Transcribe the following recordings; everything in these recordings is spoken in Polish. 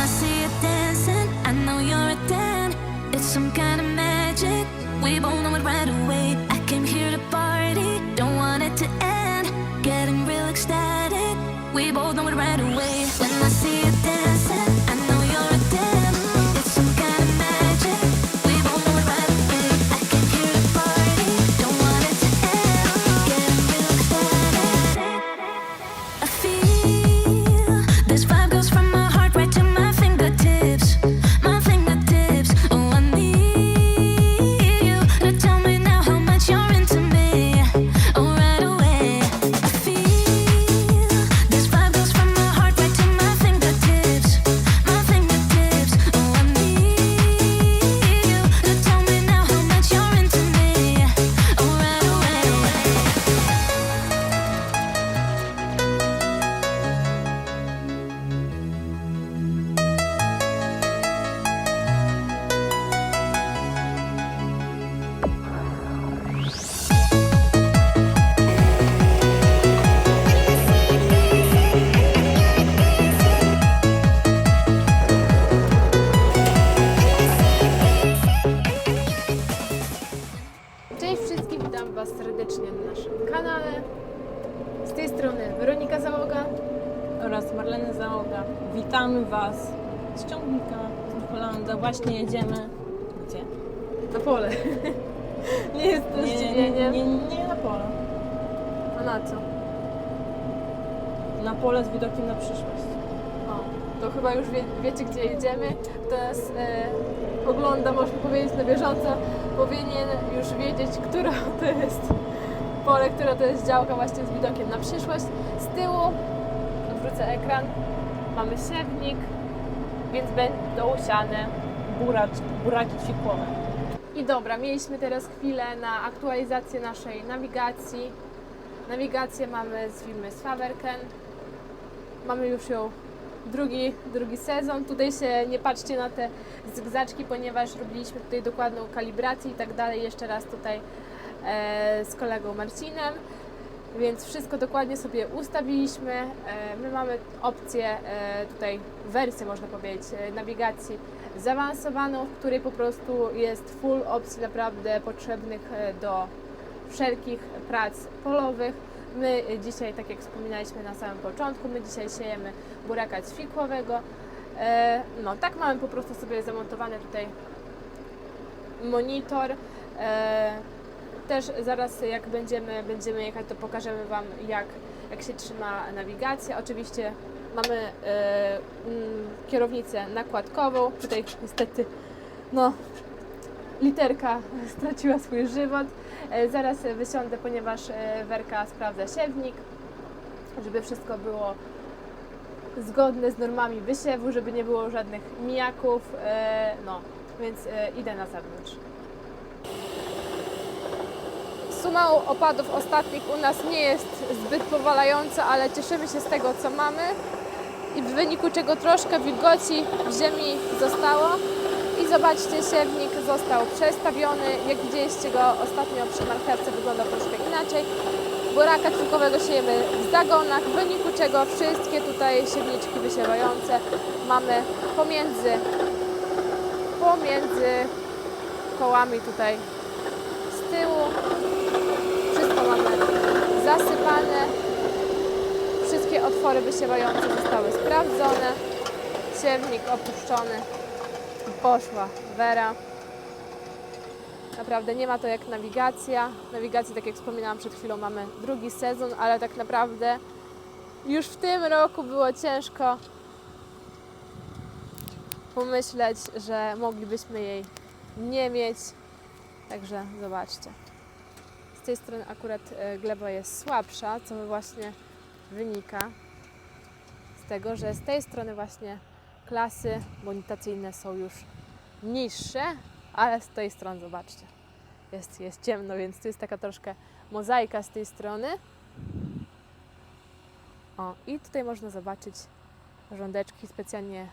I see you dancing, I know you're a 10. It's some kind of magic. We both know it right away. I came here to party, don't want it to end. Getting real ecstatic. We both know it right away. Właśnie jedziemy. Gdzie? Na pole. Nie jest to Nie, nie, zdziwienie. nie, nie na pole. A na co? Na pole z widokiem na przyszłość. O, to chyba już wie, wiecie, gdzie jedziemy. Teraz e, ogląda, można powiedzieć, na bieżąco. Powinien już wiedzieć, która to jest pole, która to jest działka właśnie z widokiem na przyszłość. Z tyłu, odwrócę ekran, mamy siewnik, więc będą siane Buracz, buraki ćwikłowe. I dobra, mieliśmy teraz chwilę na aktualizację naszej nawigacji. Nawigację mamy z firmy Swaberken. Mamy już ją drugi, drugi sezon. Tutaj się nie patrzcie na te zygzaczki, ponieważ robiliśmy tutaj dokładną kalibrację i tak dalej. Jeszcze raz tutaj e, z kolegą Marcinem. Więc wszystko dokładnie sobie ustawiliśmy. E, my mamy opcję, e, tutaj wersję można powiedzieć, e, nawigacji zaawansowaną, w której po prostu jest full opcji naprawdę potrzebnych do wszelkich prac polowych. My dzisiaj, tak jak wspominaliśmy na samym początku, my dzisiaj siejemy buraka ćwikłowego. No, tak mamy po prostu sobie zamontowany tutaj monitor. Też zaraz jak będziemy, będziemy jechać, to pokażemy Wam jak, jak się trzyma nawigacja. Oczywiście mamy e, mm, kierownicę nakładkową. Tutaj niestety no, literka straciła swój żywot. E, zaraz wysiądę, ponieważ e, Werka sprawdza siewnik, żeby wszystko było zgodne z normami wysiewu, żeby nie było żadnych mijaków. No, więc idę na zewnątrz. Suma opadów ostatnich u nas nie jest zbyt powalająca, ale cieszymy się z tego, co mamy i w wyniku czego troszkę wilgoci w ziemi zostało. I zobaczcie, siewnik został przestawiony. Jak widzieliście go ostatnio przy marchewce, wyglądał troszkę inaczej. Buraka ćwikowego siejemy w zagonach, w wyniku czego wszystkie tutaj siewniczki wysiewające mamy pomiędzy, pomiędzy kołami tutaj z tyłu. Zasypane. Wszystkie otwory wysiewające zostały sprawdzone. Siewnik opuszczony. Poszła Wera. Naprawdę nie ma to jak nawigacja. Nawigacji, tak jak wspominałam przed chwilą, mamy drugi sezon, ale tak naprawdę już w tym roku było ciężko pomyśleć, że moglibyśmy jej nie mieć. Także zobaczcie. Z tej strony akurat e, gleba jest słabsza, co właśnie wynika z tego, że z tej strony właśnie klasy bonitacyjne są już niższe, ale z tej strony zobaczcie, jest, jest ciemno, więc tu jest taka troszkę mozaika z tej strony. O, i tutaj można zobaczyć rządeczki. Specjalnie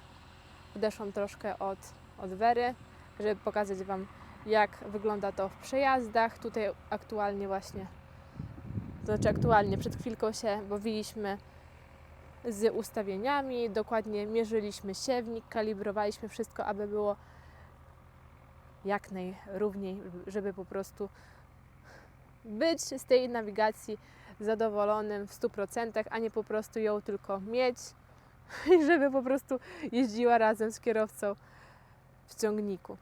odeszłam troszkę od, od Wery, żeby pokazać Wam, jak wygląda to w przejazdach. Tutaj aktualnie właśnie, to znaczy aktualnie, przed chwilką się bawiliśmy z ustawieniami, dokładnie mierzyliśmy siewnik, kalibrowaliśmy wszystko, aby było jak najrówniej, żeby po prostu być z tej nawigacji zadowolonym w 100%, a nie po prostu ją tylko mieć i żeby po prostu jeździła razem z kierowcą w ciągniku.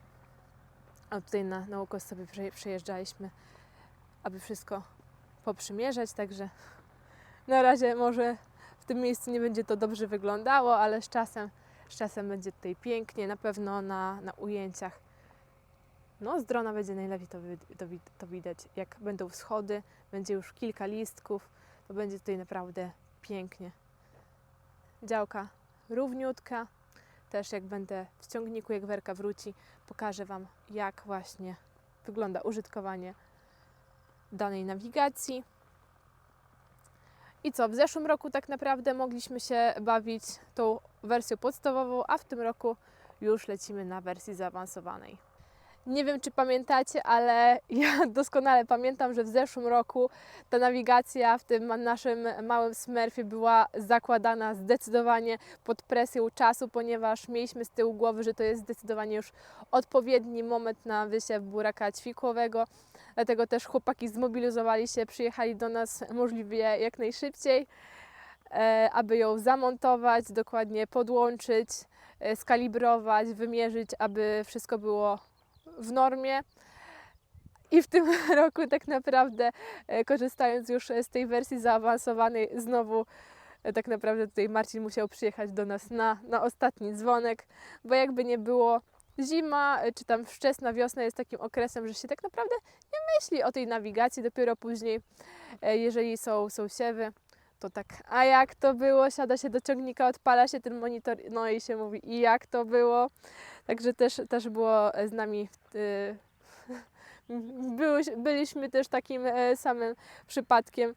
A tutaj na, na ukos sobie przeje- przejeżdżaliśmy, aby wszystko poprzymierzać, także na razie może w tym miejscu nie będzie to dobrze wyglądało, ale z czasem, z czasem będzie tutaj pięknie, na pewno na, na ujęciach. No, z drona będzie najlepiej to, to, to widać. Jak będą wschody, będzie już kilka listków, to będzie tutaj naprawdę pięknie. Działka równiutka. Też jak będę w ciągniku, jak Werka wróci, pokażę Wam, jak właśnie wygląda użytkowanie danej nawigacji. I co, w zeszłym roku tak naprawdę mogliśmy się bawić tą wersją podstawową, a w tym roku już lecimy na wersji zaawansowanej. Nie wiem, czy pamiętacie, ale ja doskonale pamiętam, że w zeszłym roku ta nawigacja w tym naszym małym smurfie była zakładana zdecydowanie pod presją czasu, ponieważ mieliśmy z tyłu głowy, że to jest zdecydowanie już odpowiedni moment na wysiew buraka ćwikłowego. Dlatego też chłopaki zmobilizowali się, przyjechali do nas możliwie jak najszybciej, e, aby ją zamontować, dokładnie podłączyć, e, skalibrować, wymierzyć, aby wszystko było w normie. I w tym roku tak naprawdę, e, korzystając już z tej wersji zaawansowanej, znowu e, tak naprawdę tutaj Marcin musiał przyjechać do nas na, na ostatni dzwonek, bo jakby nie było, zima e, czy tam wczesna wiosna jest takim okresem, że się tak naprawdę nie myśli o tej nawigacji, dopiero później, jeżeli są, są siewy, to tak, a jak to było? Siada się do ciągnika, odpala się ten monitor, no i się mówi, i jak to było? Także też, też było z nami, y, byliśmy też takim e, samym przypadkiem,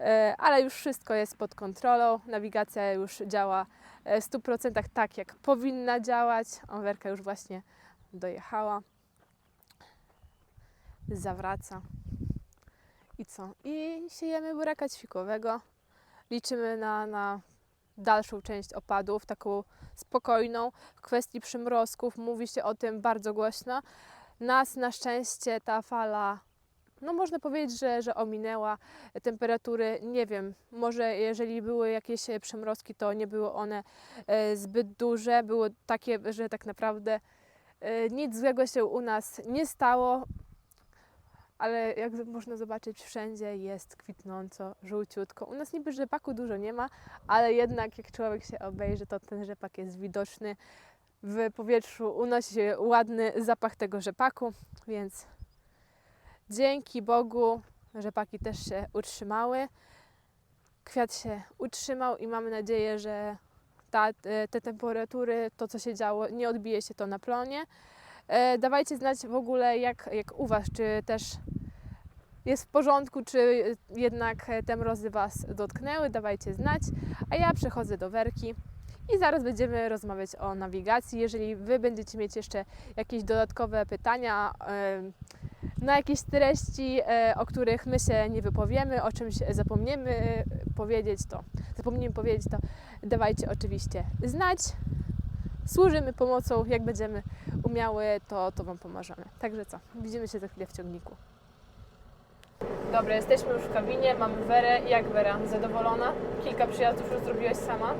e, ale już wszystko jest pod kontrolą. Nawigacja już działa e, w 100% tak, jak powinna działać. Werka już właśnie dojechała. Zawraca. I co? I siejemy buraka ćwikowego. Liczymy na, na dalszą część opadów, taką spokojną. W kwestii przymrozków mówi się o tym bardzo głośno. Nas na szczęście ta fala, no można powiedzieć, że, że ominęła temperatury. Nie wiem, może jeżeli były jakieś przymrozki, to nie były one e, zbyt duże. Było takie, że tak naprawdę e, nic złego się u nas nie stało. Ale jak można zobaczyć, wszędzie jest kwitnąco, żółciutko. U nas niby rzepaku dużo nie ma, ale jednak jak człowiek się obejrzy, to ten rzepak jest widoczny. W powietrzu unosi się ładny zapach tego rzepaku, więc dzięki Bogu rzepaki też się utrzymały. Kwiat się utrzymał i mamy nadzieję, że ta, te temperatury, to co się działo, nie odbije się to na plonie. E, dawajcie znać w ogóle, jak, jak u Was, czy też jest w porządku, czy jednak e, te mrozy Was dotknęły, dawajcie znać. A ja przechodzę do werki i zaraz będziemy rozmawiać o nawigacji. Jeżeli Wy będziecie mieć jeszcze jakieś dodatkowe pytania na jakieś treści, e, o których my się nie wypowiemy, o czymś zapomniemy powiedzieć, to zapomnimy powiedzieć, to dawajcie oczywiście znać. Służymy pomocą, jak będziemy umiały, to, to Wam pomożemy. Także co, widzimy się za chwilę w ciągniku. Dobra, jesteśmy już w kabinie, mamy Werę. Jak Wera? Zadowolona? Kilka przyjazdów już zrobiłeś sama?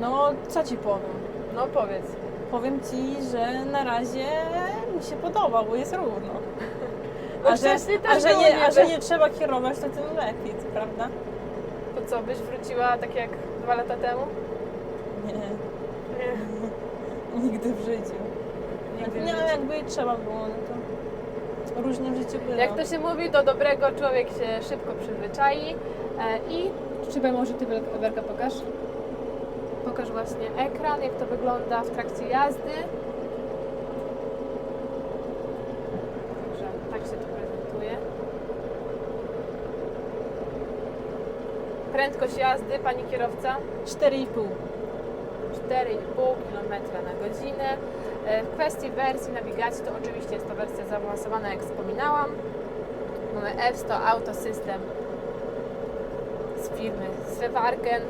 No, co ci powiem? No powiedz. Powiem ci, że na razie mi się podoba, bo jest równo. No A że, a, że nie, a że nie trzeba kierować, to tym lepiej, prawda? To co, byś wróciła tak jak dwa lata temu? Nie. Nigdy w życiu. Nigdy nie, w życiu. jakby trzeba było, no to różnie w życiu było. Jak to się mówi, do dobrego człowiek się szybko przyzwyczai. E, I czy może Ty, Wel- Werka, pokaż? Pokaż właśnie ekran, jak to wygląda w trakcie jazdy. Także tak się to prezentuje. Prędkość jazdy, Pani kierowca? 4,5. 4,5 km na godzinę. E, W kwestii wersji nawigacji to oczywiście jest to wersja zaawansowana, jak wspominałam. Mamy F100 Auto System z firmy Svevarken.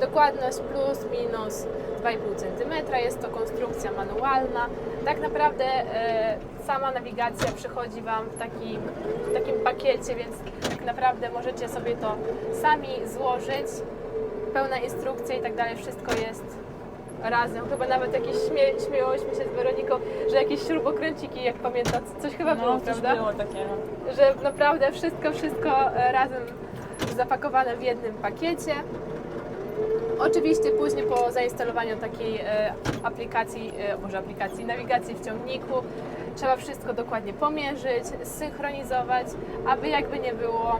Dokładność plus minus 2,5 cm. Jest to konstrukcja manualna. Tak naprawdę e, sama nawigacja przychodzi Wam w takim, w takim pakiecie, więc tak naprawdę możecie sobie to sami złożyć. Pełna instrukcja i tak dalej, wszystko jest razem. Chyba nawet jakieś śmie- śmiejałyśmy się z Weroniką, że jakieś śrubokręciki, jak pamięta, coś chyba było, No, coś prawda? było takiego. że naprawdę wszystko, wszystko e, razem zapakowane w jednym pakiecie. Oczywiście później po zainstalowaniu takiej e, aplikacji, e, może aplikacji nawigacji w ciągniku, trzeba wszystko dokładnie pomierzyć, zsynchronizować, aby jakby nie było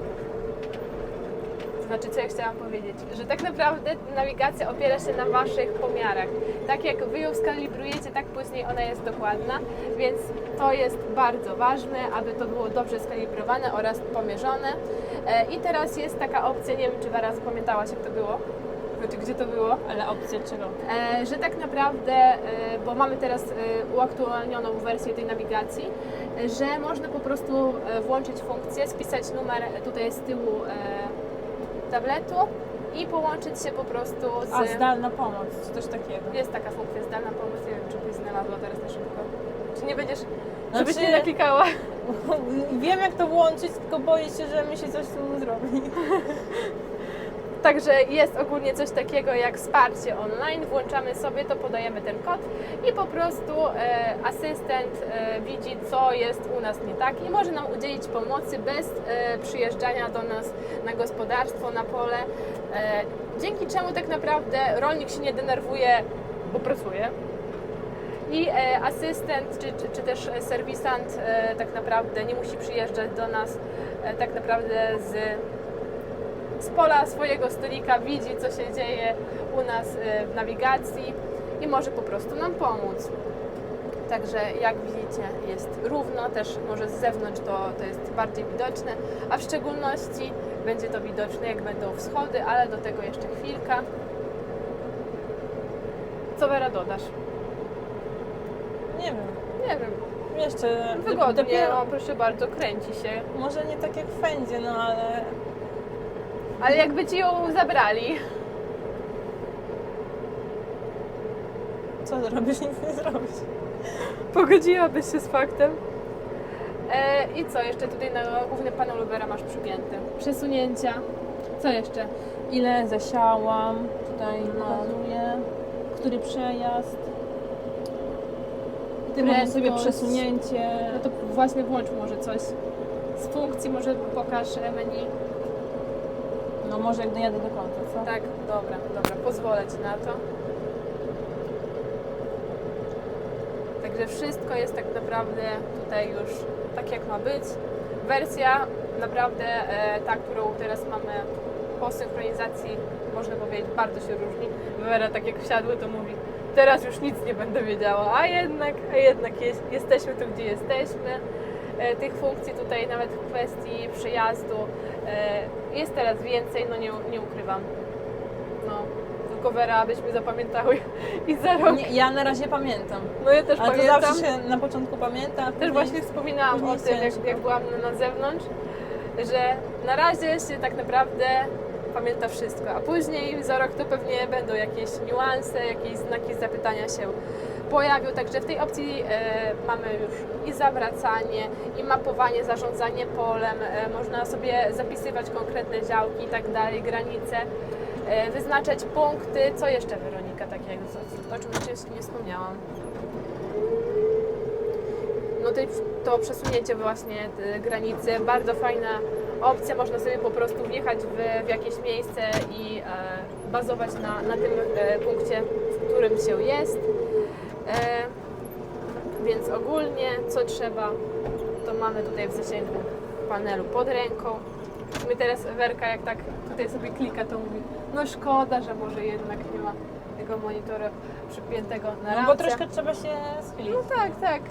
znaczy, co ja chciałam powiedzieć? Że tak naprawdę nawigacja opiera się na Waszych pomiarach. Tak jak Wy ją skalibrujecie, tak później ona jest dokładna, więc to jest bardzo ważne, aby to było dobrze skalibrowane oraz pomierzone. E, I teraz jest taka opcja, nie wiem, czy Wera zapamiętałaś, jak to było? Znaczy, gdzie to było? Ale opcja czego? E, że tak naprawdę, e, bo mamy teraz e, uaktualnioną wersję tej nawigacji, e, że można po prostu e, włączyć funkcję, spisać numer tutaj z tyłu e, tabletu i połączyć się po prostu z... A zdalna pomoc, czy coś takiego. Jest taka funkcja zdalna pomoc, nie wiem, czy byś znalazła teraz na szybko. Czy nie będziesz, Znaczy- żebyś nie naklikała? Wiem jak to włączyć, tylko boję się, że mi się coś tu zrobi. Także jest ogólnie coś takiego jak wsparcie online, włączamy sobie to, podajemy ten kod i po prostu e, asystent e, widzi, co jest u nas nie tak i może nam udzielić pomocy bez e, przyjeżdżania do nas na gospodarstwo, na pole, e, dzięki czemu tak naprawdę rolnik się nie denerwuje, bo pracuje. I e, asystent czy, czy, czy też serwisant e, tak naprawdę nie musi przyjeżdżać do nas e, tak naprawdę z z pola swojego stolika widzi, co się dzieje u nas y, w nawigacji i może po prostu nam pomóc. Także jak widzicie jest równo, też może z zewnątrz to, to jest bardziej widoczne, a w szczególności będzie to widoczne jak będą wschody, ale do tego jeszcze chwilka. Co Wera dodasz? Nie wiem. Nie wiem, Jeszcze wygodnie, dopiero- proszę bardzo, kręci się. Może nie tak jak w Fendzie, no ale Ale jakby Ci ją zabrali, co zrobisz? Nic nie zrobisz. Pogodziłabyś się z faktem? E, I co jeszcze tutaj na głównym panelu Vera masz przypięte? Przesunięcia. Co jeszcze? Ile zasiałam, tutaj No. pokazuję, który przejazd. Ty Prędkość. sobie przesunięcie. No to właśnie włącz może coś. Z funkcji może pokaż e, menu. No może jak dojadę do końca, co? Tak, dobra, dobra, pozwolę Ci na to. Także wszystko jest tak naprawdę tutaj już tak jak ma być. Wersja naprawdę e, ta, którą teraz mamy po synchronizacji, można powiedzieć, bardzo się różni. Wera tak jak wsiadły, to mówi, teraz już nic nie będę wiedziała, a jednak, a jednak jest, jesteśmy tu, gdzie jesteśmy. E, tych funkcji tutaj nawet w kwestii przyjazdu e, jest teraz więcej, no nie, nie ukrywam. No, tylko Wera, abyśmy zapamiętały i za rok. Nie, ja na razie pamiętam. No ja też Ale to pamiętam. zawsze się na początku pamięta. Też później- właśnie wspominałam o tym, jak, jak byłam na zewnątrz, że na razie się tak naprawdę pamięta wszystko, a później za rok to pewnie będą jakieś niuanse, jakieś znaki zapytania się pojawią. Także w tej opcji e, mamy już i zawracanie, i mapowanie, zarządzanie polem, e, można sobie zapisywać konkretne działki i tak dalej, granice, e, wyznaczać punkty. Co jeszcze Weronika takiego, co, o czym wcześniej nie wspomniałam? no to, to przesunięcie właśnie y, granicy, bardzo fajna opcja, można sobie po prostu wjechać w, w jakieś miejsce i e, bazować na, na tym e, punkcie, w którym się jest. E, więc ogólnie co trzeba, to mamy tutaj w zasięgu panelu pod ręką. My teraz Werka jak tak tutaj sobie klika, to mówi, no szkoda, że może jednak nie ma tego monitora przypiętego na No ramce. bo troszkę trzeba się schylić. No tak, tak.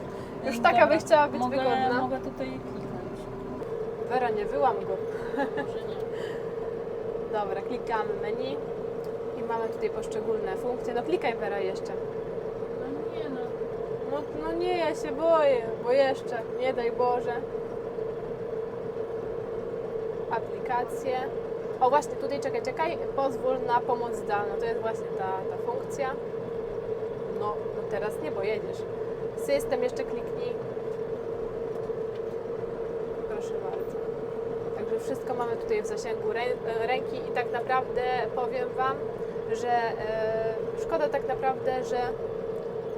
Już Dobra, taka by chciała być mogę, wygodna. Mogę tutaj. Wera, nie wyłam go. Dobra, klikamy menu i mamy tutaj poszczególne funkcje. No klikaj Wera jeszcze. No nie no. No, no nie, ja się boję, bo jeszcze, nie daj Boże. Aplikacje. O właśnie, tutaj czekaj, czekaj, pozwól na pomoc zdalną. To jest właśnie ta, ta funkcja. No, no teraz nie, bo jedziesz. System jeszcze kliknij. Proszę bardzo. Wszystko mamy tutaj w zasięgu rę- ręki i tak naprawdę powiem Wam, że e, szkoda tak naprawdę, że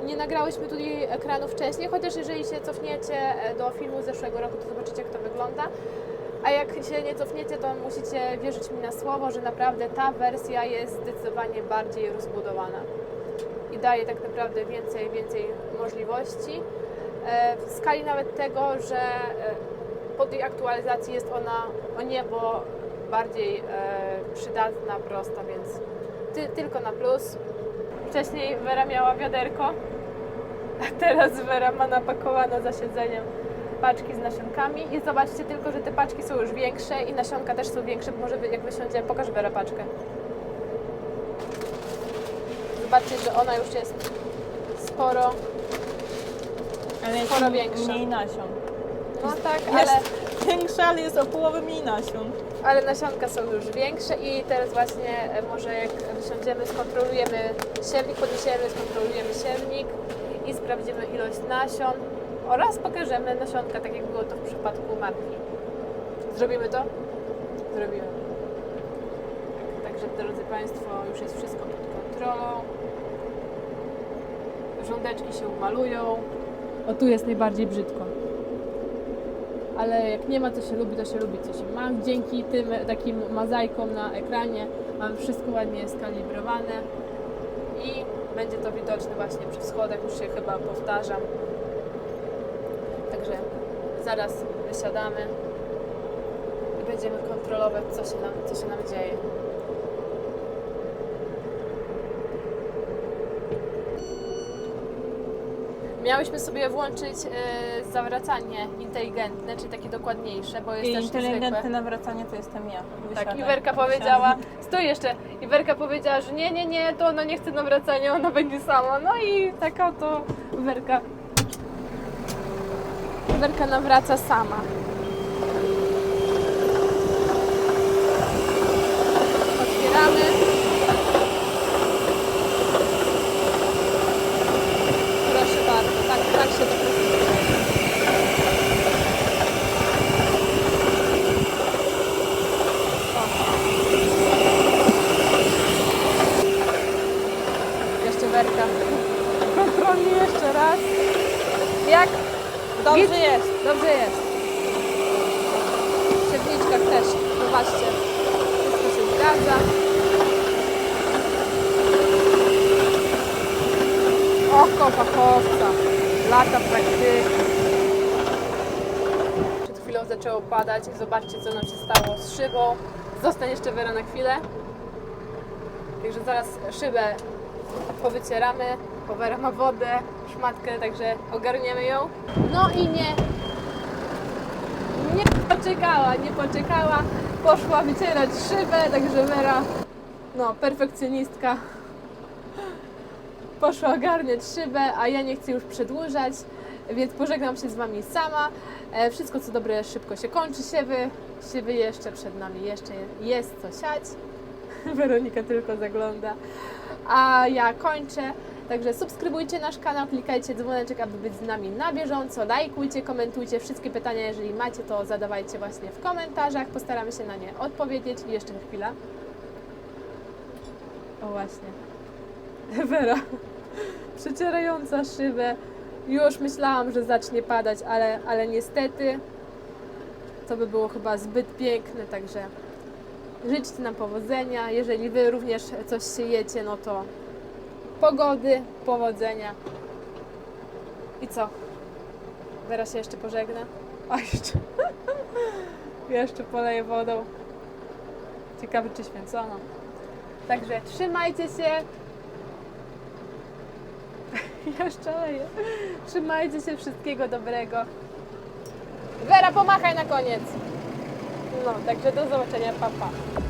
nie nagrałyśmy tutaj ekranu wcześniej, chociaż jeżeli się cofniecie e, do filmu z zeszłego roku, to zobaczycie jak to wygląda. A jak się nie cofniecie, to musicie wierzyć mi na słowo, że naprawdę ta wersja jest zdecydowanie bardziej rozbudowana i daje tak naprawdę więcej, więcej możliwości. E, W skali nawet tego, że po tej aktualizacji jest ona o niebo bardziej e, przydatna, prosta, więc ty, tylko na plus. Wcześniej Wera miała wiaderko, a teraz Wera ma napakowane za siedzeniem paczki z nasionkami i zobaczcie tylko, że te paczki są już większe i nasionka też są większe, bo może jak wysiądzie, pokaż Wera paczkę. Zobaczcie, że ona już jest sporo, Ale Sporo większa. mniej nasion. No tak, ale... Jest większa, ale jest o połowę mniej nasion. Ale nasionka są już większe i teraz właśnie e, może jak wysiądziemy, skontrolujemy siewnik, podniesiemy, skontrolujemy siewnik i sprawdzimy ilość nasion oraz pokażemy nasionka, tak jak było to w przypadku marki. Zrobimy to? Zrobimy. Tak, Także drodzy Państwo, już jest wszystko pod kontrolą. Rządeczki się umalują. O tu jest najbardziej brzydko ale jak nie ma, co się lubi, to się lubi, co się ma. Dzięki tym takim mozaikom na ekranie mamy wszystko ładnie skalibrowane i będzie to widoczne właśnie przy schodach, już się chyba powtarzam. Także zaraz wysiadamy i będziemy kontrolować, co się nam, co się nam dzieje. Miałyśmy sobie włączyć e, zawracanie inteligentne, czyli takie dokładniejsze, bo jest I też inteligentne zwykłe. nawracanie to jestem ja. Tak. Iwerka powiedziała, stój jeszcze, Iwerka powiedziała, że nie, nie, nie, to ona nie chce nawracania, ona będzie sama. No i taka to Iwerka. Iwerka nawraca sama. Otwieramy. Proszę bardzo, tak, tak się to prezentuje. Jeszcze werka. Kontrolnie jeszcze raz. Jak? Dobrze Git? jest. Dobrze jest. W siewniczkach też. Zobaczcie. Wszystko się zgadza. Oko fachowca. Lata praktyki. Przed chwilą zaczęło padać i zobaczcie co nam się stało z szybą. Zostań jeszcze Wera na chwilę. Także zaraz szybę powycieramy, powera ma wodę, szmatkę, także ogarniemy ją. No i nie, nie poczekała, nie poczekała, poszła wycierać szybę, także Wera, no perfekcjonistka, poszła ogarniać szybę, a ja nie chcę już przedłużać, więc pożegnam się z Wami sama. E, Wszystko co dobre szybko się kończy, siewy, siewy jeszcze przed nami, jeszcze jest co siać. Weronika tylko zagląda. A ja kończę. Także subskrybujcie nasz kanał, klikajcie dzwoneczek, aby być z nami na bieżąco. Lajkujcie, komentujcie. Wszystkie pytania, jeżeli macie, to zadawajcie właśnie w komentarzach. Postaramy się na nie odpowiedzieć. I jeszcze chwila. O właśnie. Wera, przecierająca szybę. Już myślałam, że zacznie padać, ale, ale niestety to by było chyba zbyt piękne, także życzcie nam powodzenia. Jeżeli Wy również coś siejecie, no to pogody, powodzenia. I co? Wera się jeszcze pożegna? A jeszcze. jeszcze poleję wodą. Ciekawe czy święconą. Także trzymajcie się. jeszcze leję. Trzymajcie się, wszystkiego dobrego. Wera, pomachaj na koniec. No, także do zobaczenia, papa. Pa.